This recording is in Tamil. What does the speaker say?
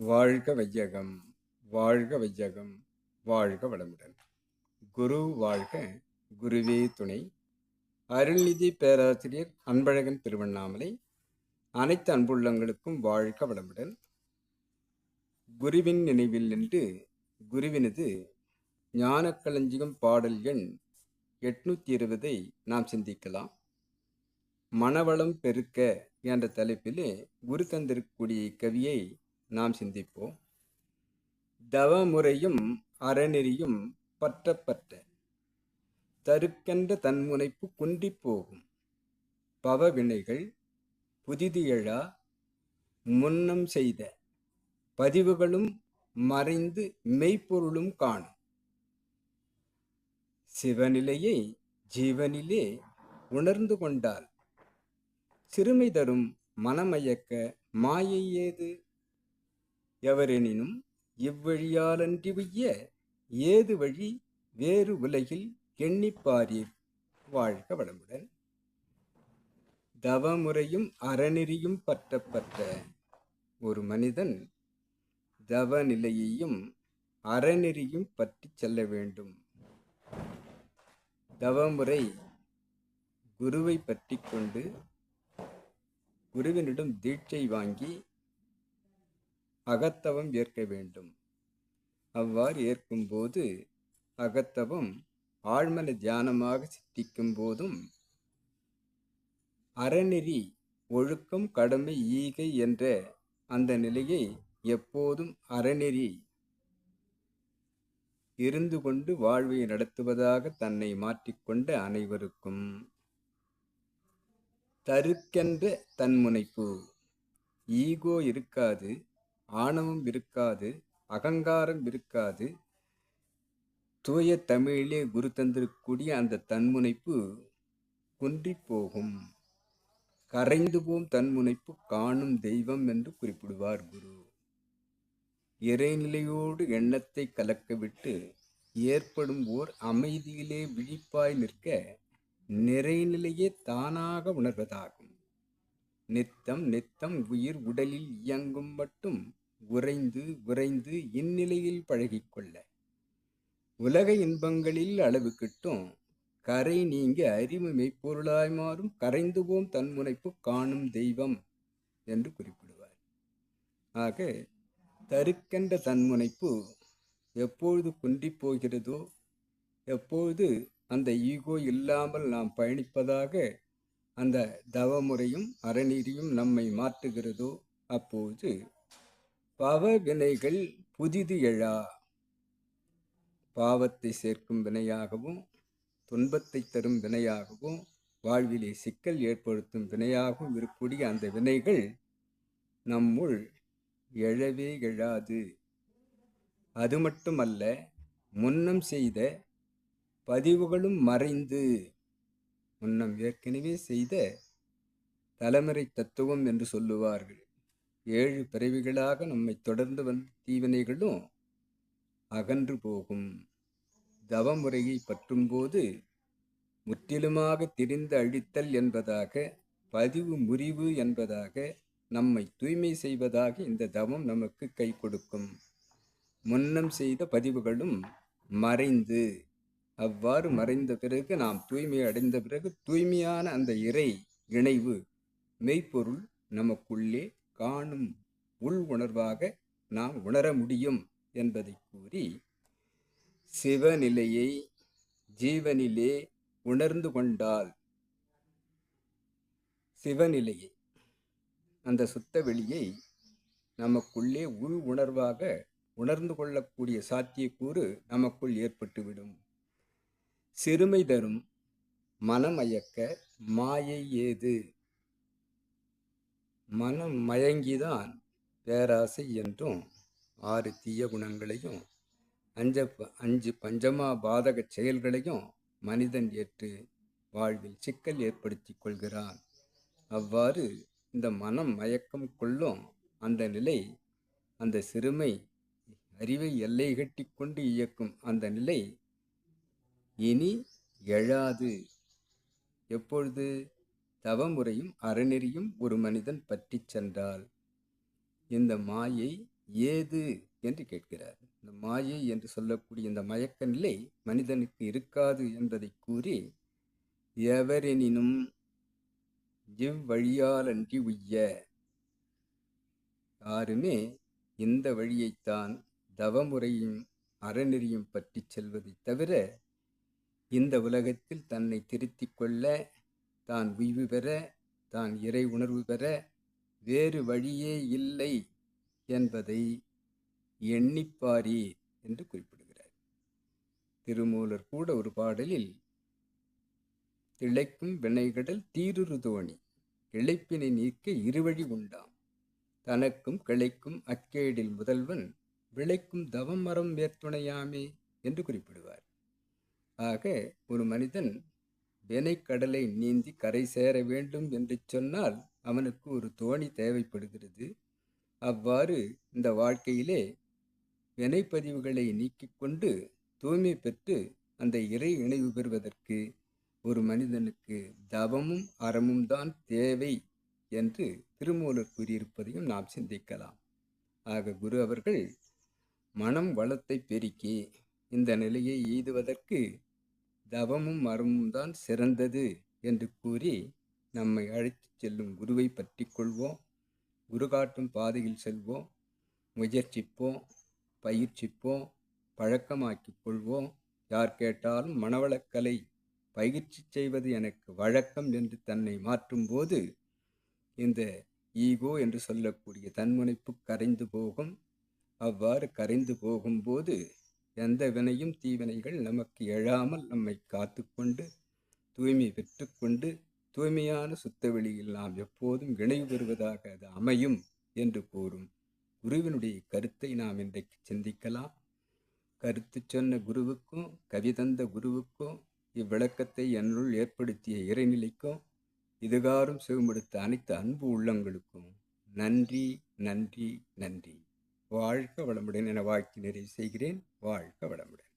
வாழ்க வையகம் வாழ்க வையகம் வாழ்க வளமுடன். குரு வாழ்க குருவே துணை. அருள்நிதி பேராசிரியர் அன்பழகன் திருவண்ணாமலை. அனைத்து அன்புள்ளங்களுக்கும் வாழ்க வளமுடன். குருவின் நினைவில் நின்று குருவினது ஞானக்களஞ்சியம் பாடல் எண் எட்நூத்தி இருபதை நாம் சிந்திக்கலாம். மனவளம் பெருக்க என்ற தலைப்பிலே குரு தந்திருக்கக்கூடிய கவியை நாம் சிந்திப்போம் தவமுறையும் அறநெறியும் பற்றப்பட்ட தருக்கென்ற தன்முனைப்பு குன்றிப் போகும். பவவினைகள் புதிதியழா முன்னம் செய்த. பதிவுகளும் மறைந்து மெய்ப்பொருளும் காணும். சிவநிலையை ஜீவனிலே உணர்ந்து கொண்டால். சிறுமை தரும் மனமயக்க மாயை ஏது எவரெனினும் இவ்வழியாலன்றி ஏது வழி வேறு உலகில் எண்ணிப்பாரீர் வாழ்க வளமுடன். தவமுறையும் அறநெறியும் பற்றப்பட்ட ஒரு மனிதன் தவநிலையையும் அறநெறியும் பற்றி செல்ல வேண்டும். தவமுறை குருவை பற்றி கொண்டு குருவினிடம் தீட்சை வாங்கி அகத்தவம் ஏற்க வேண்டும். அவ்வாறு ஏற்கும்போது அகத்தவம் ஆழ்மன தியானமாக சித்திக்கும் போதும் அறநெறி ஒழுக்கம் கடமை ஈகை என்ற அந்த நிலையை எப்போதும் அறநெறி இருந்து கொண்டு வாழ்வை நடத்துவதாக தன்னை மாற்றிக்கொண்ட அனைவருக்கும். தருக்கென்ற தன்முனைப்பு. ஈகோ இருக்காது. ஆணவம் இருக்காது அகங்காரம் இருக்காது தூய தமிழிலே குரு தந்திருக்கக்கூடிய அந்த தன்முனைப்பு குன்றி போகும். கரைந்து போம் தன்முனைப்பு காணும் தெய்வம் என்று குறிப்பிடுவார் குரு. இறைநிலையோடு எண்ணத்தை கலக்கவிட்டு ஏற்படும் ஓர் அமைதியிலே விழிப்பாய் நிற்க நிறைநிலையே தானாக உணர்வதாகும். நித்தம் நித்தம் உயிர் உடலில் இயங்கும் மட்டும் உறைந்து விரைந்து இந்நிலையில் பழகிக்கொள்ள. உலக இன்பங்களில் அளவு கிட்டும் கரை நீங்க அறிவு மெய்ப்பொருளாய் மாறும் கரைந்து போம் தன்முனைப்பு காணும் தெய்வம் என்று குறிப்பிடுவார். ஆக தருக்கென்ற தன்முனைப்பு எப்பொழுது குன்றி போகிறதோ எப்பொழுது அந்த ஈகோ இல்லாமல் நாம் பயணிப்பதாக அந்த தவமுறையும் அறநீதியும் நம்மை மாற்றுகிறதோ அப்போது பவ வினைகள் புதிது எழா. பாவத்தை சேர்க்கும் வினையாகவும் துன்பத்தை தரும் வினையாகவும் வாழ்விலே சிக்கல் ஏற்படுத்தும் வினையாகவும் இருக்கக்கூடிய அந்த வினைகள் நம்முள் எழவே எழாது. அது மட்டுமல்ல முன்னம் செய்த பதிவுகளும் மறைந்து முன்னம் ஏற்கனவே செய்த தலைமுறை தத்துவம் என்று சொல்லுவார்கள். ஏழு பிறவிகளாக நம்மை தொடர்ந்து வந்த தீவினைகளும் அகன்று போகும். தவமுறையை பற்றும்போது முற்றிலுமாக திரிந்து அழித்தல் என்பதாக பதிவு முறிவு என்பதாக நம்மை தூய்மை செய்வதாக இந்த தவம் நமக்கு கை கொடுக்கும். முன்னம் செய்த பதிவுகளும் மறைந்து அவ்வாறு மறைந்த பிறகு நாம் தூய்மை அடைந்த பிறகு தூய்மையான அந்த இறை இணைவு மெய்ப்பொருள் நமக்குள்ளே காணும் உள் உணர்வாக நாம் உணர முடியும் என்பதை கூறி சிவநிலையை ஜீவனிலே உணர்ந்து கொண்டால் சிவநிலையை அந்த சுத்த வெளியை நமக்குள்ளே உள் உணர்வாக உணர்ந்து கொள்ளக்கூடிய சாத்தியக்கூறு நமக்குள் ஏற்பட்டுவிடும். சிறுமை தரும் மனமயக்க மாயை ஏது? மனம் மயங்கிதான் பேராசை என்றும் ஆறு தீய குணங்களையும் அஞ்ச அஞ்சு பஞ்சமா பாதக செயல்களையும் மனிதன் ஏற்று வாழ்வில் சிக்கல் ஏற்படுத்தி கொள்கிறான். அவ்வாறு இந்த மனம் மயக்கம் கொள்ளும் அந்த நிலை அந்த சிறுமை அறிவை எல்லை கட்டி கொண்டு இயக்கும் அந்த நிலை இனி எழாது. எப்பொழுது? தவமுறையும் அறநெறியும் ஒரு மனிதன் பற்றி சென்றால் இந்த மாயை ஏது என்று கேட்கிறார். இந்த மாயை என்று சொல்லக்கூடிய இந்த மயக்க நிலை மனிதனுக்கு இருக்காது என்பதை கூறி எவரெனினும் இவ்வழியாலன்றி உய்ய? யாருமே இந்த வழியைத்தான் தவமுறையும் அறநெறியும் பற்றி செல்வதைத் தவிர இந்த உலகத்தில் தன்னை திருத்திக் கொள்ள தான் உய்வு பெற தான் இறை உணர்வு பெற வேறு வழியே இல்லை என்பதை எண்ணிப்பாரீர் என்று குறிப்பிடுகிறார். திருமூலர் கூட ஒரு பாடலில் திளைக்கும் வினைகடல் தீருரு தோணி இழைப்பினை நீக்க இருவழி உண்டாம். தனக்கும் கிளைக்கும் அக்கேடில் முதல்வன் விளைக்கும் தவம் மரம் மேற்துணையாமே என்று குறிப்பிடுவார். ஆக ஒரு மனிதன் வினைக்கடலை நீந்தி கரை சேர வேண்டும் என்று சொன்னால் அவனுக்கு ஒரு தோணி தேவைப்படுகிறது. அவ்வாறு இந்த வாழ்க்கையிலே வினைப்பதிவுகளை நீக்கிக் கொண்டு தூய்மை பெற்று அந்த இறை இணைவு பெறுவதற்கு ஒரு மனிதனுக்கு தவமும் அறமும் தான் தேவை என்று திருமூலர் கூறியிருப்பதையும் நாம் சிந்திக்கலாம். ஆக குரு அவர்கள் மனம் வளத்தை பெருக்கி இந்த நிலையை எய்துவதற்கு தவமும் மரமும் தான் சிறந்தது என்று கூறி நம்மை அழைத்துச் செல்லும் குருவை பற்றி கொள்வோம். குரு காட்டும் பாதையில் செல்வோம். முயற்சிப்போம் பயிற்சிப்போம் பழக்கமாக்கிக் கொள்வோம். யார் கேட்டாலும் மனவளக்கலை பயிற்சி செய்வது எனக்கு வழக்கம் என்று தன்னை மாற்றும்போது இந்த ஈகோ என்று சொல்லக்கூடிய தன்முனைப்பு கரைந்து போகும். அவ்வாறு கரைந்து போகும்போது எந்த வினையும் தீவினைகள் நமக்கு எழாமல் நம்மை காத்துக்கொண்டு தூய்மை பெற்றுக்கொண்டு தூய்மையான சுத்தவெளியில் நாம் எப்போதும் இணைவு பெறுவதாக அது அமையும் என்று கூறும். குருவினுடைய கருத்தை நாம் இன்றைக்கு சிந்திக்கலாம். கருத்து சொன்ன குருவுக்கும் கவி தந்த குருவுக்கும் இவ்விளக்கத்தை என்னுள் ஏற்படுத்திய இறைநிலைக்கும் இதுகாரும் சுகமெடுத்த அனைத்து அன்பு உள்ளங்களுக்கும் நன்றி நன்றி நன்றி. வாழ்க வளமுடன் என வாழ்க்கை நிறைவு செய்கிறேன். வாழ்க வளமுடன்.